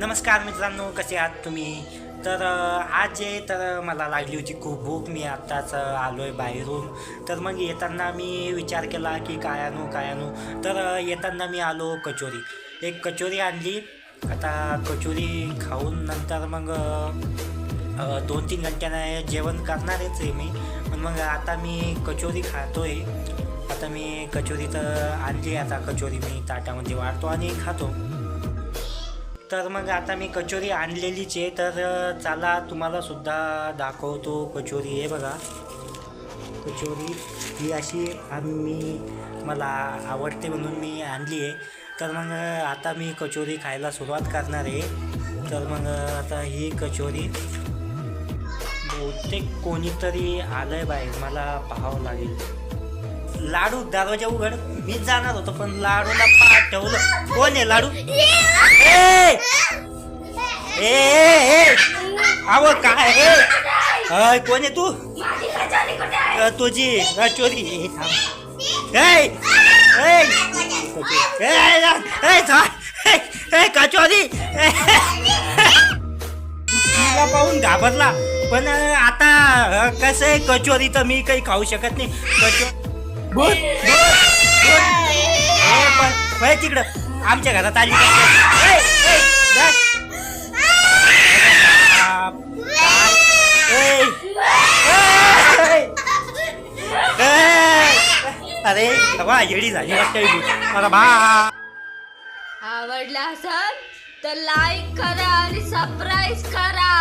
नमस्कार मित्रांनो कसे आहात तुम्ही? तर आज जे तर मला लागली होती खूप भूक मी आत्ताच आलो आहे बाहेरून. तर मग येताना मी विचार केला की काय आणू काय आणू? तर येताना मी आलो कचोरी. एक कचोरी आणली. आता कचोरी खाऊन नंतर मग दोन तीन घंट्याने जेवण करणारच आहे मी. पण मग आता मी कचोरी खातोय. आता मी कचोरी तर आणली आता कचोरी मी ताटामध्ये वाढतो आणि खातो. तर मग आता मी कचोरी आणलेलीच आहे. तर चला तुम्हाला सुद्धा दाखवतो कचोरी. आहे बघा. कचोरी ही अशी आम्ही मला आवडते म्हणून मी आणली आहे. तर मग आता मी कचोरी खायला सुरुवात करणार आहे. तर मग आता ही कचोरी बहुतेक कोणीतरी आलं आहे बाहेर. मला पाहावं लागेल. लाडू दरवाजा उघड. मीच जाणार होतो पण लाडूला पा ठेवलं कोण आहे लाडू? ए! ए अहो काय अय, कोण आहे तू? तुझी चोरी ए, थांब. ए, ए, कचोरी. तिला पाहून घाबरला. पण आता कसं आहे? कचोरी तर मी काही खाऊ शकत नाही. कचो वय तिकडं. आमच्या घरात आली काय? अरे बाबा येडी झाली वाटतं अरे बा. आवडला असेल तर लाईक करा आणि सबस्क्राईब करा.